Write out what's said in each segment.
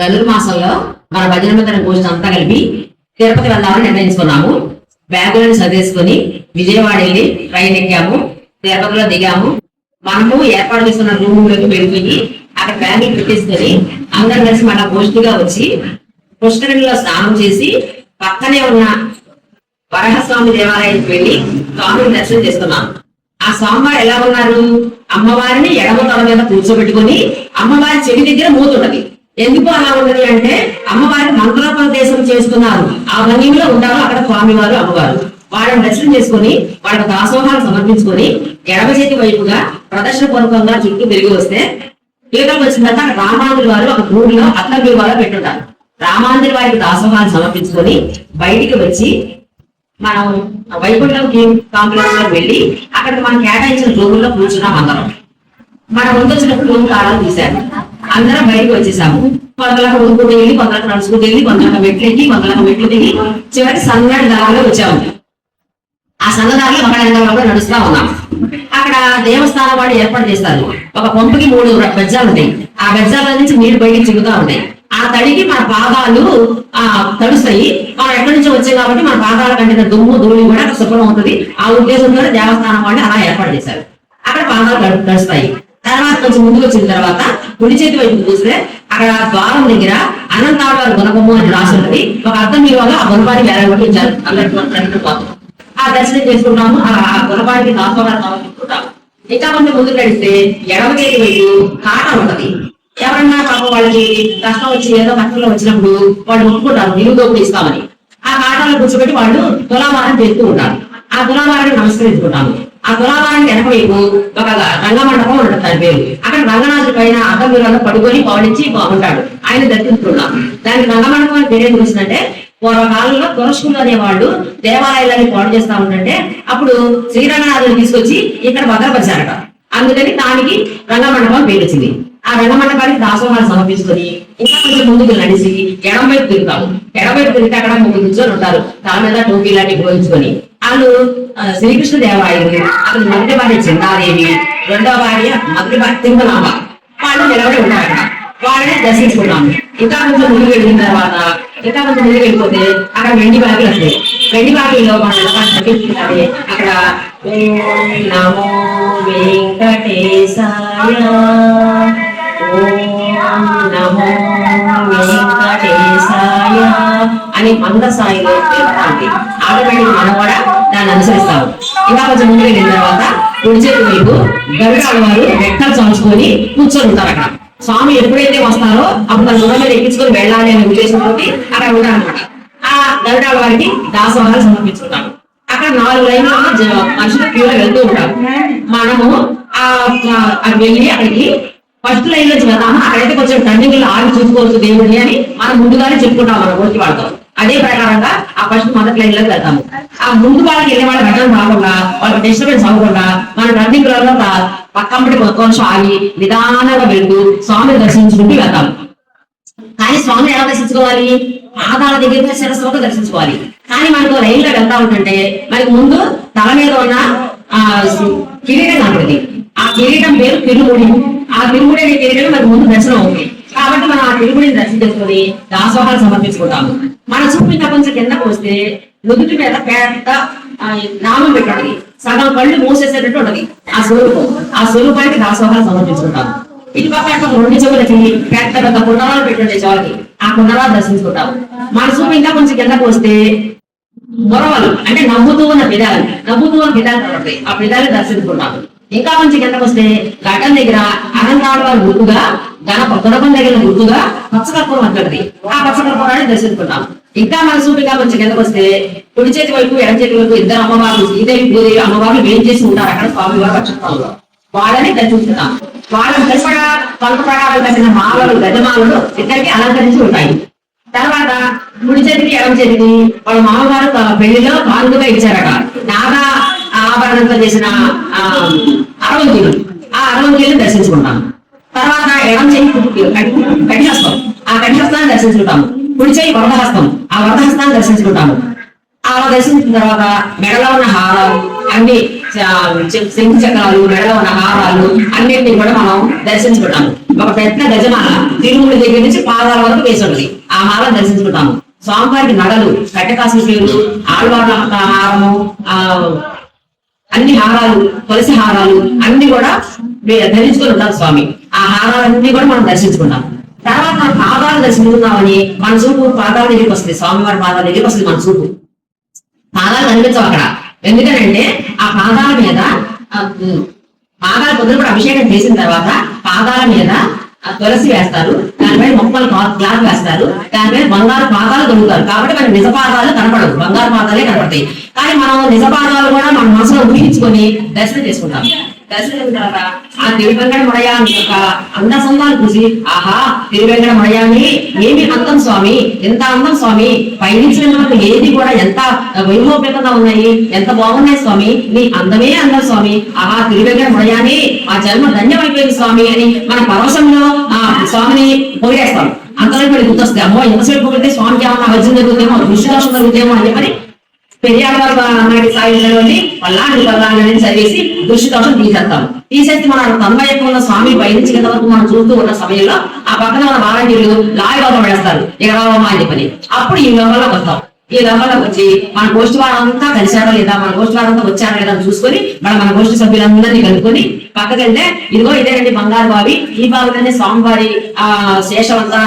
ధనుర్మాసంలో మన భజన మందిర గోష్ఠి అంతా కలిపి తిరుపతి వెళ్దామని నిర్ణయించుకున్నాము. బ్యాగులను చదివేసుకుని విజయవాడ వెళ్ళి ట్రైన్ ఎక్కాము. తిరుపతిలో దిగాము. మనము ఏర్పాటు చేస్తున్న రూములోకి వెళ్ళిపోయి అక్కడ బ్యాగులు పెట్టేసుకొని అందరం కలిసి మన గోష్ఠిగా వచ్చి పుష్కరిణిలో స్నానం చేసి పక్కనే ఉన్న వరహస్వామి దేవాలయానికి వెళ్ళి స్వామిని దర్శనం చేసుకున్నాం. ఆ స్వామివారు ఎలా ఉన్నారు? అమ్మవారిని ఎడమ తల మీద కూర్చోబెట్టుకుని అమ్మవారి చెవి దగ్గర మూతుంటది ఎందుకు అలా ఉన్నది అంటే అమ్మవారి మంత్రోపదేశం చేసుకున్నారు ఆ భంగిలో ఉంటారు అక్కడ స్వామివారు అమ్మవారు. వాళ్ళని దర్శనం చేసుకుని వాళ్ళకి దాసోహాలు సమర్పించుకొని ఎడమ చేతి వైపుగా ప్రదర్శన పూర్వకంగా చుట్టూ తిరిగి వస్తే పీఠం వచ్చిన తర్వాత రామాంధ్రి వారు ఒక ఊరిలో అత్త వారు పెట్టుంటారు. రామాంధ్రి వారికి దాసోహాలు సమర్పించుకొని బయటికి వచ్చి మనం వైకుంఠం కాంప్లెక్స్లో వెళ్ళి అక్కడ మనం కేటాయించిన రూముల్లో కూర్చున్నాం అందరం మన ముందు వచ్చిన రూమ్ తాళాలు తీశారు. అందరం బయటకు వచ్చేసాము. కొందరికి ఉరుకుని వెళ్ళి కొందరికి నడుచుకుంటూ వెళ్ళి కొందరికి మెట్లు ఎక్కి మెట్లు దిగి చివరికి సన్నటి దారిలో వచ్చాము. ఆ సన్నదారిలో ఒక ఎండలో నడుస్తా ఉన్నాం. అక్కడ దేవస్థానం వాళ్ళు ఏర్పాటు చేస్తారు. ఒక పంపుకి మూడు బెజ్జాలు ఉంటాయి. ఆ బెజ్జాల నుంచి నీరు బయటికి చిగుతా ఉంటాయి. ఆ తడికి మన పాదాలు ఆ తడుస్తాయి. మనం ఎక్కడి నుంచి వచ్చాయి కాబట్టి మన పాదాల కంటే దుమ్ము ధూళి కూడా శుభ్రం అవుతుంది. ఆ ఉద్దేశంతో దేవస్థానం వాళ్ళు అలా ఏర్పాటు చేశారు. అక్కడ పాదాలు తడుస్తాయి. తర్వాత కొంచెం ముందుకు వచ్చిన తర్వాత కుడి చేతి వైపు చూస్తే అక్కడ ద్వారం దగ్గర అనంతావారి గుణపము అని రాసి ఉంటుంది ఒక అర్థం మీరు ఆ గుణపాన్ని వేరగొట్టించారు అందరికీ ఆ దర్శనం చేసుకుంటాము. ఆ ఆ గుణపానికి దాసోహాలు ఇంకా కొంచెం ముందుకు నడిస్తే ఎడమ చేతి వైపు కాట ఉంటది. ఎవరన్నా పాప వాళ్ళకి కష్టం వచ్చి ఏదో కష్టంలో వచ్చినప్పుడు వాళ్ళు ఒప్పుకుంటారు నిలువు దోపుడు ఇస్తామని. ఆ కాటాలను కూర్చోబెట్టి వాళ్ళు తులాభారం చేస్తూ ఉంటారు. ఆ తులాభారాన్ని నమస్కరించుకుంటాము. ఆ తులాభారానికి వెనకవైపు ఒక రంగమండపం ఉంటుంది దాని పేరు అక్కడ రంగనాథుడి పైన అడ్డం పడుకొని పవనించి బాగుంటాడు. ఆయన దర్శించుకున్నాం దానికి రంగమండపం అని పేరు ఎందుకు వచ్చిందంటే పూర్వకాలంలో తురస్కులు అనేవాళ్ళు దేవాలయాలని పాడు చేస్తా ఉంటే అప్పుడు శ్రీరంగనాథుని తీసుకొచ్చి ఇక్కడ భద్రపరిచారట. అందుకని దానికి రంగమండపం పేరు వచ్చింది. ఆ రంగమండపానికి దాసోహాలు సమర్పించుకొని ఇంకా కొంచెం ముందుకు నడిచి ఎడం వైపు తిరుగుతాము. ఎడం వైపు తిరిగితే అక్కడ ముగ్గురు కూర్చొని ఉంటారు. తల మీద టోపీ లాంటివి పోయించుకొని. వాళ్ళు శ్రీకృష్ణ దేవాలయం అతను మొదటి భార్య చందాదేవి రెండవ భార్య మొదటి భార్య తిరుమలాంబ వాళ్ళు నిలబడి ఉన్నారు వాళ్ళని దర్శించుకున్నాము ఇంకా కొంచెం ముందుకు వెళ్ళిన తర్వాత ఇంకా కొంచెం ముందుకు వెళ్ళిపోతే అక్కడ వెండి బాగిలు వస్తాయి వెండి బాగిలో మనం దర్శించుకుంటే అక్కడ నమో వెంకటేశాయ. నమో వెంకటేశాయ అని మంద స్థాయిలో ఉంది ఆటోమేటిక్ మనం కూడా దాన్ని అనుసరిస్తాము ఇంకా కొంచెం ముందుకు వెళ్ళిన తర్వాత కుడిచేరు వైపు గరుడాల వారు రెక్కలు చాల్చుకొని కూర్చొని ఉంటారు అక్కడ స్వామి ఎప్పుడైతే వస్తారో అప్పుడు తన గుణం మీద ఎక్కించుకొని వెళ్ళాలి అనే ఉద్దేశంతో అక్కడ ఉంటారనమాట ఆ గరుడాల వారికి దాసోహాలు సమర్పించుకుంటారు అక్కడ నాలుగు లైన్లో మనుషులు క్యూలో వెళ్తూ ఉంటారు. మనము ఆ ఆ- ఆ వెళ్ళి అక్కడికి ఫస్ట్ లైన్ నుంచి వెళ్దాము అక్కడైతే కొంచెం టర్నింగ్లో ఆగి చూసుకోవచ్చు దేవుడిని అని మనం ముందుగానే చెప్పుకుంటాం మన గురించి వాడతాం అదే ప్రకారంగా ఆ ఫస్ట్ మొదటి లైన్లోకి వెళ్తాము. ఆ ముందు వాళ్ళకి వెళ్ళే వాళ్ళ వెళ్ళడం రాకుండా వాళ్ళకి డిస్టర్బెన్స్ అవ్వకుండా మన రన్నింగ్లో పక్కంబడి కొంచెం ఆగి నిదానంగా వెళ్తూ స్వామిని దర్శించుకుంటూ వెళ్తాము కానీ స్వామిని ఎలా దర్శించుకోవాలి? పాదాల దగ్గర శిరస్సుతో దర్శించుకోవాలి. కానీ మనకు లైన్లో వెళ్తా ఉంటుంటే మనకి ముందు తల మీద ఉన్న కిరీటం తిరుముడి ఆ తిరుముడి అనే మనకు ముందు దర్శనం అవుతుంది. కాబట్టి మనం ఆ తిరుముడిని దర్శించుకొని దాసోహాలు సమర్పించుకుంటాము. మన చూపు తపంచ కొంచెం కిందకు వస్తే నుదుటి మీద పెద్ద నామం పెట్టాలి. సగం కళ్ళు మూసేసేటట్టు ఉంటది. ఆ స్వరూపం ఆ స్వరూపానికి దాసోహాలు సమర్పించుకుంటాము. ఇటు పక్క రెండు చెవులకి పెద్ద పెద్ద కుండలాలు పెట్టుండే చెవులకి ఆ కుండలాలు దర్శించుకుంటాము. మన చూపు ఇంకా కొంచెం కిందకు వస్తే మొరవలు అంటే నవ్వుతూ ఉన్న విధాలు నవ్వుతూ ఉన్న విధాలు కనబడతాయి ఆ విధాలు దర్శించుకుంటాము. ఇంకా కొంచెం కిందకు వస్తే ఘటన దగ్గర అనంతరాడు వారి గుర్తుగా గణప గుణపం దగ్గర గుర్తుగా పచ్చకర్పూరం అంటది ఆ పచ్చకర్పూరాన్ని దర్శించుకున్నాం ఇంకా మన కొంచెం కిందకు వస్తే కుడి చేతి వైపు ఎడం చేతి వైపు ఇద్దరు అమ్మవారు శ్రీదేవి భూదేవి అమ్మవారు వేం చేసి ఉంటారు అక్కడ స్వామి వారు పక్షస్థానంలో వాళ్ళని దర్శించుకున్నాం వాళ్ళని దశగా పలుకు ప్రకారం కట్టిన మాలలు గజమాలలు ఇద్దరికి అలంకరించి ఉంటాయి. తర్వాత కుడి చేతికి ఎడమ చేతికి వాళ్ళ మామగారు పెళ్ళిలో కానుకగా ఇచ్చారట. నాగా ఆభరణంతో చేసిన ఆ, అరవంతులు. ఆ అరవంతులను దర్శించుకుంటాం. తర్వాత ఎడం చేయి కటిహస్తం ఆ కటిహస్తాన్ని దర్శించుకుంటాము. కుడి చేయి వరదహస్తం. ఆ వరదహస్తాన్ని దర్శించుకుంటాము. అలా దర్శించిన తర్వాత మెడలో ఉన్న హారాలు అన్ని శంకు చక్రాలు మెడలో ఉన్న హారాలు అన్నింటినీ కూడా మనం దర్శించుకుంటాము. ఒక పెద్ద గజమాల తిరుమల దగ్గర నుంచి పాదాల వరకు వేసి ఉంటుంది. ఆ మాల దర్శించుకుంటాము. స్వామివారికి నడలు కట్టకాసిన పేరు ఆడవాళ్ళ హారము ఆ అన్ని హారాలు తులసి హారాలు అన్ని కూడా వే- ధరించుకొని ఉంటారు స్వామి. ఆ హారాలన్నీ కూడా మనం దర్శించుకున్నాం. తర్వాత మన పాదాలు దర్శించుకుందామని మన చూపు పాదాల దగ్గరికి వస్తుంది. స్వామివారి పాదాల దగ్గరికి వస్తుంది మన చూపు. పాదాలు కనిపించవు అక్కడ. ఎందుకనంటే ఆ పాదాల మీద పాదాల పొద్దున కూడా అభిషేకం చేసిన తర్వాత పాదాల మీద ఆ తులసి వేస్తారు దానిపై మొక్కలు క్లాత్ వేస్తారు దానిపై బంగారు పాదాలు దొరుకుతారు కాబట్టి మనకి నిజ పాదాలు కనపడవు బంగారు పాదాలే కనపడతాయి. కానీ మనం నిజ పాదాలు కూడా మన మనసులో ఊహించుకొని దర్శనం చేసుకుంటాం. దర్శనం చేసుకున్న ఆ యొక్క అంద చూసి ఆహా తిరువెంకట మడయాన్ని ఏమి అందం స్వామి? ఎంత అందం స్వామి? పైనుంచి మనకు ఏది కూడా ఎంత వైభవపేతంగా ఉన్నాయి? ఎంత బాగున్నాయి స్వామి? నీ అందమే అందం స్వామి. ఆహా తిరువెంకట మడయాన్ని ఆ జన్మ ధన్యమైపోయింది స్వామి అని మన పరవశంలో ఆ స్వామిని పోగేస్తాం అంతలో మనకి గుర్తొస్తాయి అమ్మో ఎంతసేపు పోగితే స్వామికి ఏమన్నా వజ్రం జరుగుతుందేమో దృష్టిదోషం జరుగుతుందేమో అని చెప్పని పెరియాడ నాటి సాగించండి పల్లాంటి పల్లాంటి చదివేసి దృష్టిదోషం తీసేస్తాం. తీసేసి మన తన్మయత్వం ఉన్న స్వామి పైనుంచి కింద వరకు మనం చూస్తూ ఉన్న సమయంలో ఆ పక్కన మన వాలంటీర్లు లాయబాబా వేస్తారు ఇక రావమ్మా అని చెప్పని. అప్పుడు ఈ లోకంలోకి వస్తాం. ఈ లోకంలోకి వచ్చి మన గోష్ఠి వాళ్ళంతా కలిశారో లేదా మన గోష్ఠి వారంతా వచ్చారో లేదా చూసుకొని మన మన గోష్ఠి సభ్యులందరినీ కనుక్కొని పక్కకెళ్తే ఇదిగో ఇదేనండి బంగారు బావి. ఈ బావిలోనే స్వామివారి ఆ శేషవంతా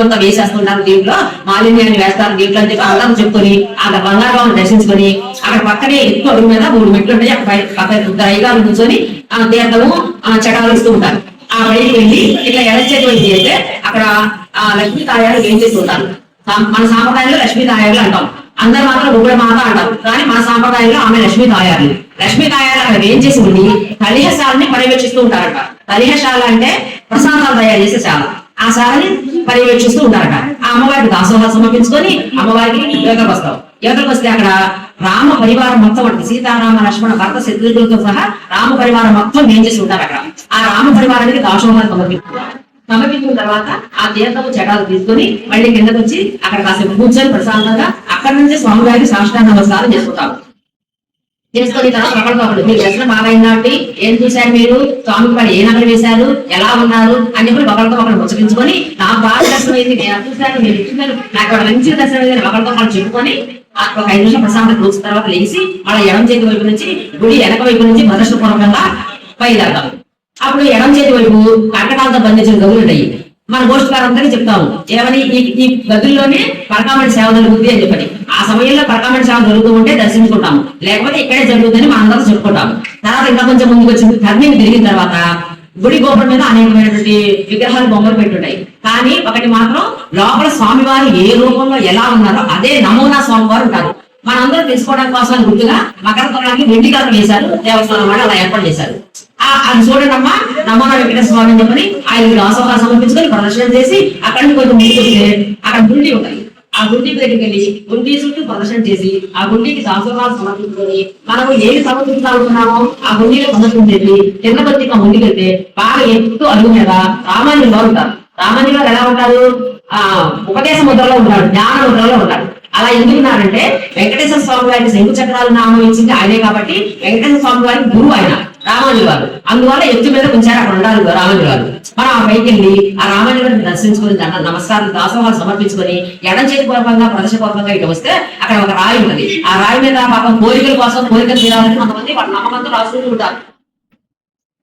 అంతా వేసేస్తున్నారు దీంట్లో. మాలిన్యాన్ని వేస్తారు దీంట్లో అని చెప్పి అందరం చెప్పుకొని అక్కడ బంగారు బావిని దర్శించుకొని అక్కడ పక్కనే ఎక్కువ అడుగు మీద మూడు మెట్లు ఉంటాయి. అక్కడ పై- పక్క కూర్చొని ఆ తీర్థము ఆ చటాలు ఇస్తూ ఉంటారు. ఆ బయటికి వెళ్ళి ఇట్లా ఎడచేతి వైపు చేస్తే అక్కడ ఆ లక్ష్మీ తాయారు ఏం చేసి ఉంటారు? మన సాంప్రదాయంలో లక్ష్మీ తాయారులు అంటాం. అందరు మాత్రం ఉగ్ర మాత అంటారు కానీ మన సాంప్రదాయంలో ఆమె లక్ష్మీ తాయారులు. లక్ష్మీ తాయారు అక్కడ ఏం చేసి ఉండి కలిహశాలని పర్యవేక్షిస్తూ ఉంటారట. కలిహశాల అంటే ప్రసాదాలు తయారు చేసే శాల. ఆ శాలని పర్యవేక్షిస్తూ ఉంటారట. ఆ అమ్మవారికి దాసోహాలు సమర్పించుకొని అమ్మవారికి యోగకు వస్తాం యోగకు వస్తే అక్కడ రామ పరివారం మొత్తం అంటే సీతారామ లక్ష్మణ భర్త శత్రుఘ్నులతో సహా రామ పరివారం మొత్తం ఏం చేసి ఉంటారు అక్కడ ఆ రామ పరివారానికి దాసోహాలు సమర్పిస్తున్నారు సమర్పించిన తర్వాత ఆ తీర్థము చటాలు తీసుకుని మళ్ళీ కిందకు వచ్చి అక్కడ కాసేపు కూర్చొని ప్రశాంతంగా అక్కడ నుంచి స్వామివారికి సాష్టాంగ నమస్కారం చేసుకుంటాము చేసుకుని తర్వాత ఒకరితో ఒకరు మీరు దర్శనం బాగైందాటి ఏం చూశారు మీరు? స్వామి వాడు ఏ నగలు వేశారు? ఎలా ఉన్నారు? అని చెప్పి ఒకరితో ఒకరు ముచ్చరించుకొని నాకు బాగా దర్శనం అయింది నేను చూశాను? మీరు చూశాను నాకు వాడు మంచి దర్శనం అయింది ఒకరితో ఒకరు చెప్పుకొని ఒక ఐదు నిమిషం ప్రశాంతం కూర్చున్న తర్వాత లేచి వాళ్ళ ఎడం చేతి వైపు నుంచి గుడి వెనక వైపు నుంచి ప్రదర్శనపూర్వకంగా బయలుదేరతాం అప్పుడు ఎడం చేతి వైపు కటకాలతో బంధించిన గదులు ఉంటాయి. మన గోష్ఠి వారందరికీ చెప్తాము ఏమని? ఈ ఈ గదుల్లోనే పరకామణి సేవ జరుగుతుంది అని చెప్పని ఆ సమయంలో పరకామణి సేవ జరుగుతూ ఉంటే దర్శించుకుంటాము. లేకపోతే ఇక్కడే జరుగుతుందని మనందరం చెప్పుకుంటాము. తర్వాత ఇంకా కొంచెం ముందుకు వచ్చింది. టర్నింగ్ తిరిగిన తర్వాత గుడి గోపురం మీద అనేకమైనటువంటి విగ్రహాలు బొమ్మలు పెట్టుంటాయి. కానీ ఒకటి మాత్రం లోపల స్వామివారు ఏ రూపంలో ఎలా ఉన్నారో అదే నమూనా స్వామివారు ఉంటారు. మనందరం తెలుసుకోవడం కోసం గుర్తుగా మకర తొలడానికి వెండి కలర్ వేశారు. దేవస్థానం వాళ్ళు అలా ఏర్పాటు చేశారు. ఆ అది చూడండి అమ్మా నమోనా వెంకటేశ్వర స్వామి చెప్పని ఆయన దాసోహా సమర్పించుకొని ప్రదర్శన చేసి అక్కడ నుంచి కొంచెం ముందుకు వస్తే అక్కడ గుండి ఉంటాయి ఆ గుండి దగ్గరికి వెళ్ళి గుండి చుట్టూ ప్రదర్శన చేసి ఆ గుండికి దాసోహాలు సమర్పించుకొని మనము ఏది సమర్పించాలనుకున్నామో ఆ గుండీలో సమర్పించేసి కింద కొద్ది ముందుకు వెళ్తే బాగా ఎత్తు అడుగు మీద రామాయణంలో ఉంటారు? రామాయణంలో ఎలా ఉంటారు? ఆ ఉపదేశ ముద్రలో ఉంటాడు జ్ఞాన ముద్రలో ఉంటాడు అలా ఎందుకున్నారంటే వెంకటేశ్వర స్వామి వారికి శంకు చక్రాలు నామం ఇచ్చింది ఆయనే కాబట్టి వెంకటేశ్వర స్వామి వారికి గురువు ఆయన రామానుజు అందువల్ల ఎత్తు మీద ఉంచారు అక్కడ ఉండాలి రామానుజు గారు మనం ఆ పైకి వెళ్ళి ఆ రామానుజు గారిని దర్శించుకుని దండ నమస్కారం దాసోహాలు సమర్పించుకొని ఎడం చేతి పూర్వకంగా ప్రదర్శపూర్వకంగా ఇటు వస్తే అక్కడ ఒక రాయి ఉన్నది. ఆ రాయి మీద పాపం కోరికల కోసం కోరికలు తీరాలని కొంతమంది వాళ్ళ నమ్మకంతో రాసుకుంటూ ఉంటారు.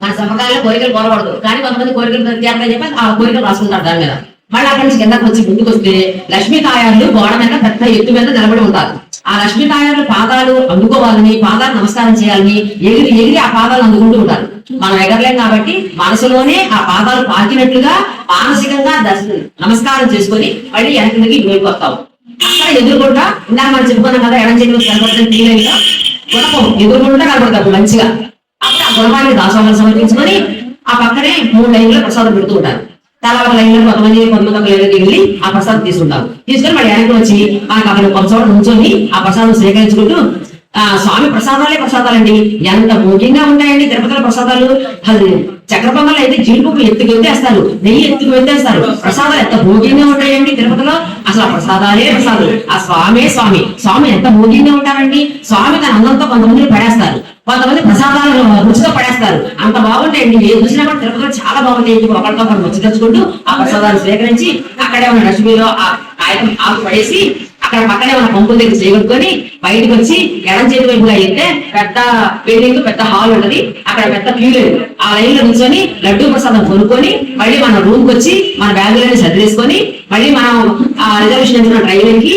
మన సమకాలంలో కోరికలు కోరకూడదు. కానీ కొంతమంది కోరికలు తీరాలని చెప్పి ఆ కోరికలు రాసుకుంటారు దాని మీద. మళ్ళీ అక్కడి నుంచి కిందకు వచ్చి ముందుకు వస్తే లక్ష్మీ తాయారులు గోడ మీద పెద్ద ఎత్తు మీద నిలబడి ఉంటారు. ఆ లక్ష్మీ తాయారులు పాదాలు అందుకోవాలని పాదాలు నమస్కారం చేయాలని ఎగిరి ఎగిరి ఆ పాదాలు అందుకుంటూ ఉంటారు. మనం ఎగరలేం కాబట్టి మనసులోనే ఆ పాదాలు పాకినట్లుగా మానసికంగా దర్శనం నమస్కారం చేసుకొని మళ్ళీ వెనక్కి ఇటువైపు వస్తాం అక్కడ ఎదురుకుంటా ఇందాక మనం చెప్పుకున్నాం కదా ఎడం చెట్టు కనబడుతుంది టీవీలో గుణపం ఎదురుకుంటా కనబడతారు మంచిగా. అప్పుడు ఆ గుణపాన్ని దాసోహాలు సమర్పించుకొని ఆ పక్కనే మూడు లైన్లో ప్రసాదం పెడుతూ ఉంటారు. చాలా లైన్ లైన్లో కొంతమంది కొంతమంది ఒక లైన్లోకి వెళ్ళి ఆ ప్రసాదం తీసుకుంటారు. తీసుకొని మళ్ళీ వెనక్కి వచ్చి మనకు అక్కడ కొంత చోట నుంచొని ఆ ప్రసాదం స్వీకరించుకుంటూ ఆ స్వామి ప్రసాదాలే ప్రసాదాలండి. ఎంత భోగ్యంగా ఉంటాయండి తిరుపతిలో ప్రసాదాలు? అది చక్ర అయితే జీడిపప్పు ఎత్తుకు వెత్తేస్తారు నెయ్యి ఎత్తుకు వెత్తేస్తారు ప్రసాదాలు ఎంత భోగ్యంగా ఉంటాయండి తిరుపతిలో? అసలు ఆ ప్రసాదాలే ప్రసాదాలు. ఆ స్వామే స్వామి. స్వామి ఎంత భోగ్యంగా ఉంటారండి? స్వామి తన అందంతో కొంతమందిని పడేస్తారు. కొంతమంది ప్రసాదాలు రుచిగా పడేస్తారు. అంత బాగుంటాయండి ఏ చూసినా కూడా తిరుపతిలో చాలా బాగుంటాయి. ఒకరితో ఒకరు రుచి తెచ్చుకుంటూ ఆ ప్రసాదాలు స్వీకరించి అక్కడే ఉన్న డస్ట్బిన్ ఆ కాగితం ఆకు పడేసి అక్కడ పక్కనే ఉన్న పంపుల దగ్గర చేయగొట్టుకొని బయటకు వచ్చి ఎడం చేతి వైపుగా అయితే పెద్ద బిల్డింగ్ పెద్ద హాల్ ఉన్నది అక్కడ పెద్ద క్యూ లేదు ఆ లైన్లో నుంచొని లడ్డూ ప్రసాదం కొనుక్కొని మళ్ళీ మన రూమ్కి వచ్చి మన బ్యాగులన్నీ సర్దేసుకొని మళ్ళీ మనం ఆ రిజర్వేషన్ ఇచ్చిన ట్రైన్కి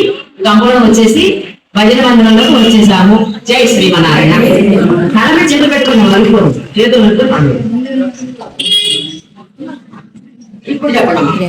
గంపలో వచ్చేసి భజన మందిరంలోకి వచ్చేసాము. జై శ్రీమనారాయణ నలభై చేతులు పెట్టుకున్నాం నలుగురు పండు ఇప్పుడు చెప్పండి ఇప్పుడు